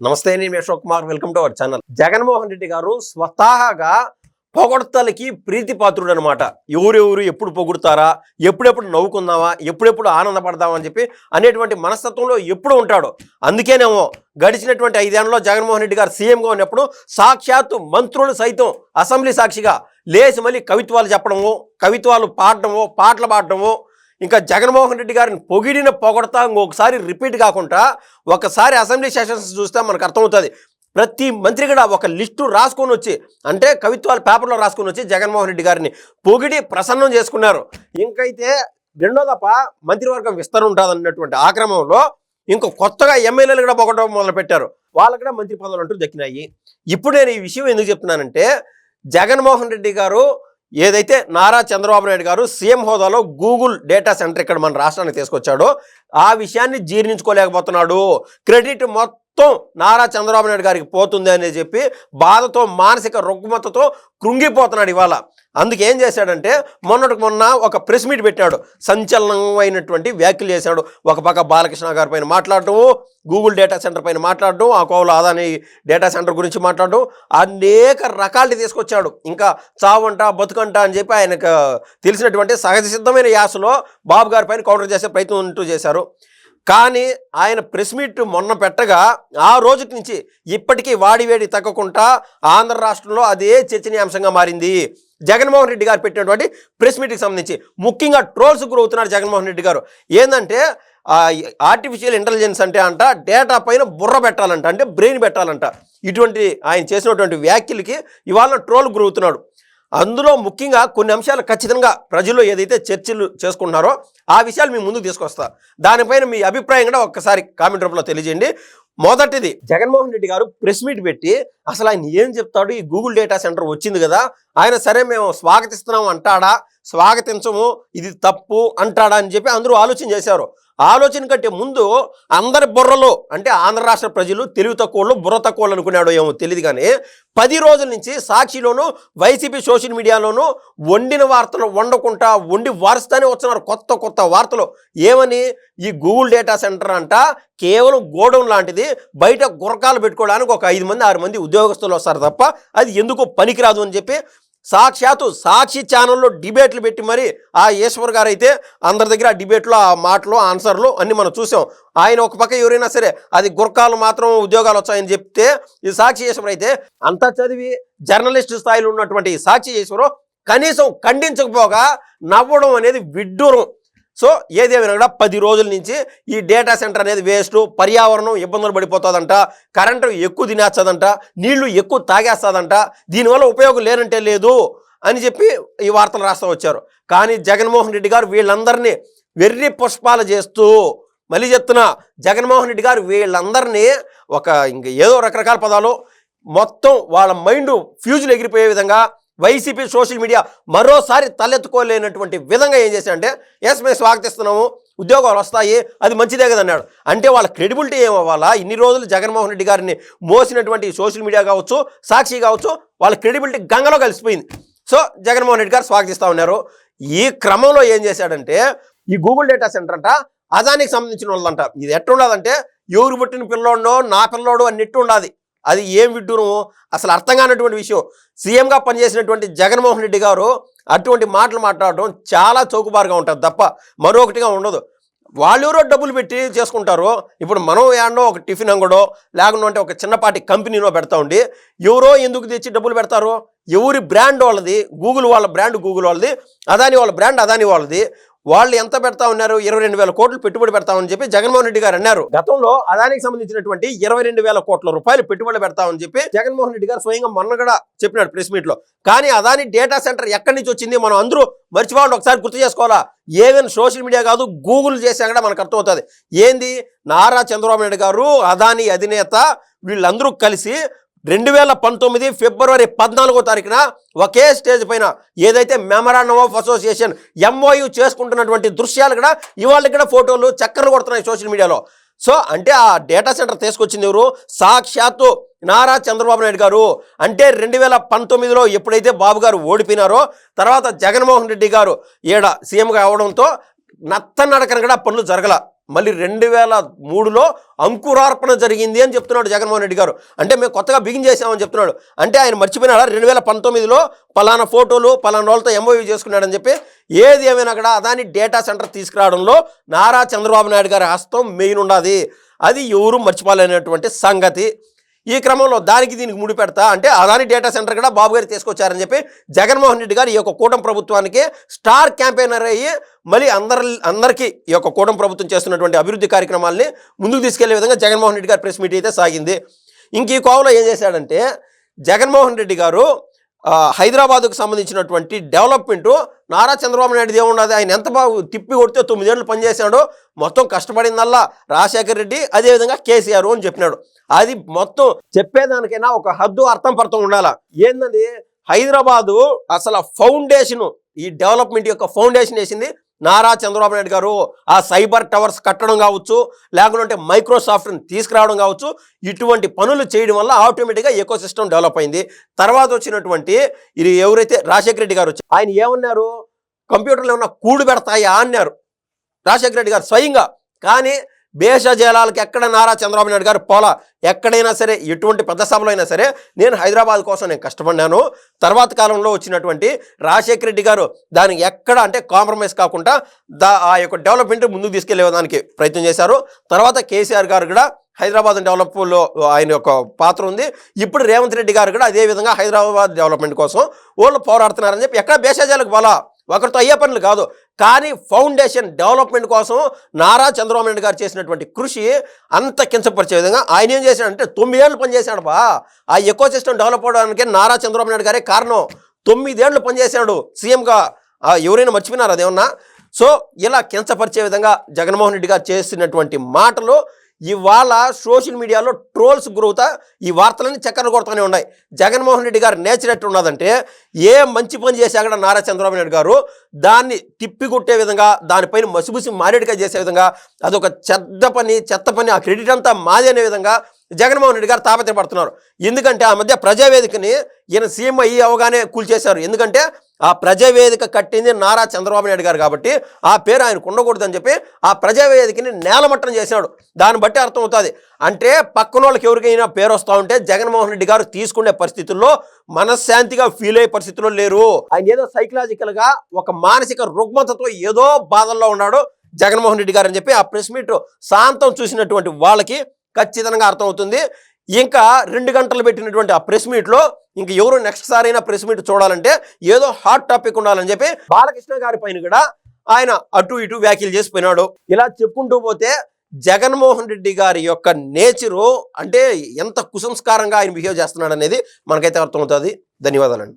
నమస్తే నేను Ashok Kumar. Welcome to our channel. Jaganmohan Reddy garu స్వతహాగా పొగడతలకి ప్రీతి పాత్రుడు అనమాట ఎవరెవరు ఎప్పుడు పొగుడతారా ఎప్పుడెప్పుడు నవ్వుకుందామా ఎప్పుడెప్పుడు ఆనందపడదామా అని చెప్పి అనేటువంటి మనస్తత్వంలో ఎప్పుడు ఉంటాడు అందుకేనేమో గడిచినటువంటి ఐదేళ్ళలో జగన్మోహన్ రెడ్డి గారు సీఎంగా ఉన్నప్పుడు సాక్షాత్తు మంత్రులు సైతం అసెంబ్లీ సాక్షిగా లేచి మళ్ళీ కవిత్వాలు చెప్పడము కవిత్వాలు పాడటము పాటలు పాడటము ఇంకా జగన్మోహన్ రెడ్డి గారిని పొగిడిన పొగడతా ఇంకొకసారి రిపీట్ కాకుండా ఒకసారి అసెంబ్లీ సెషన్స్ చూస్తే మనకు అర్థమవుతుంది. ప్రతి మంత్రి కూడా ఒక లిస్టు రాసుకొని వచ్చి అంటే కవిత్వాలు పేపర్లో రాసుకొని వచ్చి జగన్మోహన్ రెడ్డి గారిని పొగిడి ప్రసన్నం చేసుకున్నారు. ఇంకైతే రెండో తప్ప మంత్రివర్గం విస్తరణ ఉంటుంది అన్నటువంటి ఆక్రమంలో ఇంకో కొత్తగా ఎమ్మెల్యేలు కూడా పొగడం మొదలుపెట్టారు. వాళ్ళకు కూడా మంత్రి పదవులు అంటూ దక్కినాయి. ఇప్పుడు నేను ఈ విషయం ఎందుకు చెప్తున్నానంటే జగన్మోహన్ రెడ్డి గారు ఏదైతే నారా చంద్రబాబు నాయుడు గారు సీఎం హోదాలో గూగుల్ డేటా సెంటర్ ఇక్కడ మన రాష్ట్రానికి తీసుకొచ్చాడో ఆ విషయాన్ని జీర్ణించుకోలేకపోతున్నాడు. క్రెడిట్ మొత్తం మొత్తం నారా చంద్రబాబు నాయుడు గారికి పోతుంది అని చెప్పి బాధతో మానసిక రుగ్మతతో కృంగిపోతున్నాడు ఇవాళ. అందుకే ఏం చేశాడంటే మొన్నటికి మొన్న ఒక ప్రెస్ మీట్ పెట్టాడు. సంచలనమైనటువంటి వ్యాఖ్యలు చేశాడు. ఒక పక్క బాలకృష్ణ గారి పైన మాట్లాడటం గూగుల్ డేటా సెంటర్ పైన మాట్లాడటం ఆ కోవల ఆదాని డేటా సెంటర్ గురించి మాట్లాడటం అనేక రకాలు తీసుకొచ్చాడు. ఇంకా చావంట బతుకంట అని చెప్పి ఆయనకు తెలిసినటువంటి సహజ సిద్ధమైన యాసలో బాబు గారి పైన కౌంటర్ చేసే ప్రయత్నం ఉంటూ చేశారు. కానీ ఆయన ప్రెస్ మీట్ మొన్న పెట్టగా ఆ రోజుకి నుంచి ఇప్పటికీ వాడివేడి తగ్గకుండా ఆంధ్ర రాష్ట్రంలో అదే చర్చనీయాంశంగా మారింది. జగన్మోహన్ రెడ్డి గారు పెట్టినటువంటి ప్రెస్ మీట్కి సంబంధించి ముఖ్యంగా ట్రోల్స్ గురవుతున్నారు జగన్మోహన్ రెడ్డి గారు. ఏంటంటే ఆర్టిఫిషియల్ ఇంటెలిజెన్స్ అంటే అంట డేటా పైన బుర్ర పెట్టాలంట అంటే బ్రెయిన్ పెట్టాలంట. ఇటువంటి ఆయన చేసినటువంటి వ్యాఖ్యలకి ఇవాళ ట్రోల్ గురవుతున్నాడు. అందులో ముఖ్యంగా కొన్ని అంశాలు ఖచ్చితంగా ప్రజలు ఏదైతే చర్చలు చేసుకుంటున్నారో ఆ విషయాలు మీ ముందుకు తీసుకొస్తా. దానిపైన మీ అభిప్రాయం కూడా ఒక్కసారి కామెంట్ రూపంలో తెలియజేయండి. మొదటిది జగన్మోహన్ రెడ్డి గారు ప్రెస్ మీట్ పెట్టి అసలు ఆయన ఏం చెప్తాడు? ఈ గూగుల్ డేటా సెంటర్ వచ్చింది కదా ఆయన సరే మేము స్వాగతిస్తున్నాం అంటాడా? స్వాగతించము ఇది తప్పు అంటాడా అని చెప్పి అందరూ ఆలోచన చేశారు. ఆలోచన కంటే ముందు అందరి బుర్రలో అంటే ఆంధ్ర రాష్ట్ర ప్రజలు తెలివి తక్కువలు బుర్ర తక్కువలు అనుకున్నాడో ఏమో తెలియదు కానీ పది రోజుల నుంచి సాక్షిలోను వైసీపీ సోషల్ మీడియాలోను వండిన వార్తలు వండకుండా వండి వారుస్తానే వస్తున్నారు. కొత్త కొత్త వార్తలు. ఏమని? ఈ గూగుల్ డేటా సెంటర్ అంట కేవలం గోడౌన్ లాంటిది బయట గురకాలు పెట్టుకోవడానికి ఒక ఐదు మంది ఆరు మంది ఉద్యోగస్తులు వస్తారు తప్ప అది ఎందుకు పనికిరాదు అని చెప్పి సాక్షాత్తు సాక్షి ఛానల్లో డిబేట్లు పెట్టి మరి ఆ ఈశ్వర్ గారు అయితే అందరి దగ్గర ఆ డిబేట్లు ఆ మాటలు ఆన్సర్లు అన్నీ మనం చూసాం. ఆయన ఒక పక్క ఎవరైనా సరే అది గుర్ఖాలు మాత్రం ఉద్యోగాలు వచ్చాయని చెప్తే ఈ సాక్షి ఈశ్వర్ అయితే అంతా చదివి జర్నలిస్ట్ స్థాయిలో ఉన్నటువంటి సాక్షి ఈశ్వరు కనీసం ఖండించకపోగా నవ్వడం అనేది విడ్డూరం. సో ఏదేమైనా కూడా పది రోజుల నుంచి ఈ డేటా సెంటర్ అనేది వేస్ట్ పర్యావరణం ఇబ్బందులు పడిపోతుందంట కరెంటు ఎక్కువ తినేస్తుందంట నీళ్ళు ఎక్కువ తాగేస్తుందంట దీనివల్ల ఉపయోగం లేనంటే లేదు అని చెప్పి ఈ వార్తలు రాస్తూ వచ్చారు. కానీ జగన్మోహన్ రెడ్డి గారు వీళ్ళందరినీ వెర్రి పుష్పాలు చేస్తూ మళ్ళీ చెప్తున్నా జగన్మోహన్ రెడ్డి గారు వీళ్ళందరినీ ఒక ఇంక ఏదో రకరకాల పదాలు మొత్తం వాళ్ళ మైండ్ ఫ్యూజులు ఎగిరిపోయే విధంగా వైసీపీ సోషల్ మీడియా మరోసారి తలెత్తుకోలేనటువంటి విధంగా ఏం చేశాడంటే ఎస్ మేము స్వాగతిస్తున్నాము ఉద్యోగాలు వస్తాయి అది మంచిదే కదన్నాడు అంటే వాళ్ళ క్రెడిబిలిటీ ఏమవ్వాలా? ఇన్ని రోజులు జగన్మోహన్ రెడ్డి గారిని మోసినటువంటి సోషల్ మీడియా కావచ్చు సాక్షి కావచ్చు వాళ్ళ క్రెడిబిలిటీ గంగలో కలిసిపోయింది. సో జగన్మోహన్ రెడ్డి గారు స్వాగతిస్తూ ఉన్నారు. ఈ క్రమంలో ఏం చేశాడంటే ఈ గూగుల్ డేటా సెంటర్ అంట అదానికి సంబంధించిన వాళ్ళంట. ఇది ఎట్టుండదంటే ఎవరు పుట్టిన పిల్లోడో నా పిల్లోడు అన్నట్టు ఉండాలి అది ఏం విడ్డూరము? అసలు అర్థం కానటువంటి విషయం. సీఎంగా పనిచేసినటువంటి జగన్మోహన్ రెడ్డి గారు అటువంటి మాటలు మాట్లాడటం చాలా చౌకబారుగా ఉంటుంది తప్ప మరొకటిగా ఉండదు. వాళ్ళు ఎవరో డబ్బులు పెట్టి చేసుకుంటారు ఇప్పుడు మనం ఏడో ఒక టిఫిన్ అంగడో లేకుండా ఒక చిన్నపాటి కంపెనీలో పెడతా ఉండి ఎవరో ఎందుకు తెచ్చి డబ్బులు పెడతారు? ఎవరి బ్రాండ్ వాళ్ళది? గూగుల్ వాళ్ళ బ్రాండ్ గూగుల్ వాళ్ళది అదాని వాళ్ళ బ్రాండ్ అదాని వాళ్ళది. వాళ్ళు ఎంత పెడతా ఉన్నారు? ఇరవై రెండు వేల కోట్లు పెట్టుబడి పెడతామని చెప్పి జగన్మోహన్ రెడ్డి గారు అన్నారు. గతంలో అదానికి సంబంధించినటువంటి ఇరవై రెండు వేల కోట్ల రూపాయలు పెట్టుబడి పెడతామని చెప్పి జగన్మోహన్ రెడ్డి గారు స్వయంగా మొన్న కూడా చెప్పినాడు ప్రెస్ మీట్లో కానీ అదాని డేటా సెంటర్ ఎక్కడి నుంచి వచ్చింది? మనం అందరూ మర్చిపోవాలి ఒకసారి గుర్తు చేసుకోవాలా. ఏవైనా సోషల్ మీడియా కాదు గూగుల్ చేసా కూడా మనకు అర్థమవుతుంది. ఏంది? నారా చంద్రబాబు నాయుడు గారు అదాని అధినేత వీళ్ళందరూ కలిసి రెండు వేల పంతొమ్మిది ఫిబ్రవరి పద్నాలుగో తారీఖున ఒకే స్టేజ్ పైన ఏదైతే మెమరాండం ఆఫ్ అసోసియేషన్ ఎంఓయు చేసుకుంటున్నటువంటి దృశ్యాలు కూడా ఇవాళ కూడా ఫోటోలు చక్కర్లు కొడుతున్నాయి సోషల్ మీడియాలో సో అంటే ఆ డేటా సెంటర్ తీసుకొచ్చింది ఎవరు? సాక్షాత్తు నారా చంద్రబాబు నాయుడు గారు. అంటే రెండు వేల పంతొమ్మిదిలో ఎప్పుడైతే బాబు గారు ఓడిపోయినారో తర్వాత జగన్మోహన్ రెడ్డి గారు ఈడ సీఎంగా అవడంతో నత్తనడకన కూడా పనులు జరగల. మళ్ళీ రెండు వేల మూడులో అంకురార్పణ జరిగింది అని చెప్తున్నాడు జగన్మోహన్ రెడ్డి గారు. అంటే మేము కొత్తగా బిగిన్ చేసామని చెప్తున్నాడు. అంటే ఆయన మర్చిపోయినాడా? రెండు వేల పంతొమ్మిదిలో పలానా ఫోటోలు పలానా వాళ్ళతో ఎంఓయూ చేసుకున్నాడని చెప్పి ఏది ఏమైనా కూడా అదాని డేటా సెంటర్ తీసుకురావడంలో నారా చంద్రబాబు నాయుడు గారి హస్తం మెయిన్ ఉన్నది అది ఎవరు మర్చిపోలేనటువంటి సంగతి. ఈ క్రమంలో దానికి దీనికి ముడిపెడతా అంటే అదాని డేటా సెంటర్ కూడా బాబు గారు తీసుకొచ్చారని చెప్పి జగన్మోహన్ రెడ్డి గారు ఈ యొక్క కూటమి ప్రభుత్వానికి స్టార్ క్యాంపెయినర్ అయ్యి మళ్ళీ అందరి అందరికీ ఈ యొక్క కూటమి ప్రభుత్వం చేస్తున్నటువంటి అభివృద్ధి కార్యక్రమాల్ని ముందుకు తీసుకెళ్ళే విధంగా జగన్మోహన్ రెడ్డి గారు ప్రెస్ మీట్ అయితే సాగింది. ఇంక ఈ కోవలో ఏం చేశాడంటే జగన్మోహన్ రెడ్డి గారు హైదరాబాద్కు సంబంధించినటువంటి డెవలప్మెంట్ నారా చంద్రబాబు నాయుడు ఏమున్నది ఆయన ఎంత బాగా తిప్పి కొడితే తొమ్మిదేళ్ళు పనిచేశాడో. మొత్తం కష్టపడిందల్లా రాజశేఖర్ రెడ్డి అదేవిధంగా కేసీఆర్ అని చెప్పినాడు. అది మొత్తం చెప్పేదానికైనా ఒక హద్దు అర్థం పర్థం ఉండాలా? ఏంటది హైదరాబాదు అసలు ఫౌండేషన్ ఈ డెవలప్మెంట్ యొక్క ఫౌండేషన్ వేసింది నారా చంద్రబాబు నాయుడు గారు ఆ సైబర్ టవర్స్ కట్టడం కావచ్చు లేకుంటే మైక్రోసాఫ్ట్ని తీసుకురావడం కావచ్చు ఇటువంటి పనులు చేయడం వల్ల ఆటోమేటిక్గా ఎకో సిస్టమ్ డెవలప్ అయింది. తర్వాత వచ్చినటువంటి ఇది ఎవరైతే రాజశేఖర రెడ్డి గారు ఆయన ఏమన్నారు? కంప్యూటర్లు ఏమన్నా కూడు పెడతాయా? అన్నారు. రాజశేఖర రెడ్డి గారు స్వయంగా. కానీ భేషజలాలకు ఎక్కడ నారా చంద్రబాబు నాయుడు గారు పోలా? ఎక్కడైనా సరే ఎటువంటి పెద్ద సభలో అయినా సరే నేను హైదరాబాద్ కోసం నేను కష్టపడినాను తర్వాత కాలంలో వచ్చినటువంటి రాజశేఖర రెడ్డి గారు దానికి ఎక్కడ అంటే కాంప్రమైజ్ కాకుండా దా ఆ యొక్క డెవలప్మెంట్ ముందుకు తీసుకెళ్ళే దానికి ప్రయత్నం చేశారు. తర్వాత కేసీఆర్ గారు కూడా హైదరాబాద్ డెవలప్లో ఆయన యొక్క పాత్ర ఉంది. ఇప్పుడు రేవంత్ రెడ్డి గారు కూడా అదే విధంగా హైదరాబాద్ డెవలప్మెంట్ కోసం వాళ్ళు పోరాడుతున్నారని చెప్పి ఎక్కడ భేషజాలకు పోలా? ఒకరితో అయ్యే పనులు కాదు. కానీ ఫౌండేషన్ డెవలప్మెంట్ కోసం నారా చంద్రబాబు నాయుడు గారు చేసినటువంటి కృషి అంత కించపరిచే విధంగా ఆయన ఏం చేశాడంటే తొమ్మిదేళ్ళు పనిచేశాడబ్బా ఆ ఎకో సిస్టమ్ డెవలప్ అవడానికి నారా చంద్రబాబు నాయుడు గారే కారణం. తొమ్మిదేళ్ళు పనిచేశాడు సీఎంగా. ఎవరైనా మర్చిపోయినారు అదేమన్నా సో ఇలా కించపరిచే విధంగా జగన్మోహన్ రెడ్డి గారు చేసినటువంటి మాటలు ఇవాళ సోషల్ మీడియాలో ట్రోల్స్ గురవుతా ఈ వార్తలన్నీ చక్కర కొడుతూనే ఉన్నాయి. జగన్మోహన్ రెడ్డి గారు నేచర్ ఎట్టు ఉన్నదంటే ఏ మంచి పని చేశా కూడా నారా చంద్రబాబు నాయుడు గారు దాన్ని తిప్పికొట్టే విధంగా దానిపైన మసిబుసి మారేడుగా చేసే విధంగా అదొక చెడ్డ పని చెత్త పని ఆ క్రెడిట్ అంతా మాది అనే విధంగా జగన్మోహన్ రెడ్డి గారు తాపత్రపడుతున్నారు ఎందుకంటే ఆ మధ్య ప్రజావేదికని ఈయన సీఎం అయ్యి అవగానే కూల్చేశారు. ఎందుకంటే ఆ ప్రజావేదిక కట్టింది నారా చంద్రబాబు నాయుడు గారు కాబట్టి ఆ పేరు ఆయనకు ఉండకూడదని చెప్పి ఆ ప్రజావేదికని నేలమట్టం చేశాడు. దాన్ని బట్టి అర్థమవుతుంది. అంటే పక్కన వాళ్ళకి ఎవరికైనా పేరు వస్తూ ఉంటే జగన్మోహన్ రెడ్డి గారు తీసుకునే పరిస్థితుల్లో మనశ్శాంతిగా ఫీల్ అయ్యే పరిస్థితుల్లో లేరు. ఆయన ఏదో సైకలాజికల్గా ఒక మానసిక రుగ్మతతో ఏదో బాధల్లో ఉన్నాడు జగన్మోహన్ రెడ్డి గారు అని చెప్పి ఆ ప్రెస్ మీట్ శాంతం చూసినటువంటి వాళ్ళకి ఖచ్చితంగా అర్థమవుతుంది. ఇంకా రెండు గంటలు పెట్టినటువంటి ఆ ప్రెస్ మీట్లో ఇంక ఎవరు నెక్స్ట్ సారి అయినా ప్రెస్ మీట్ చూడాలంటే ఏదో హాట్ టాపిక్ ఉండాలని చెప్పి బాలకృష్ణ గారి పైన కూడా ఆయన అటు ఇటు వ్యాఖ్యలు చేసిపోయినాడు ఇలా చెప్పుకుంటూ పోతే జగన్మోహన్ రెడ్డి గారి యొక్క నేచరు అంటే ఎంత కుసంస్కారంగా ఆయన బిహేవ్ చేస్తున్నాడు అనేది మనకైతే అర్థమవుతుంది. ధన్యవాదాలండి.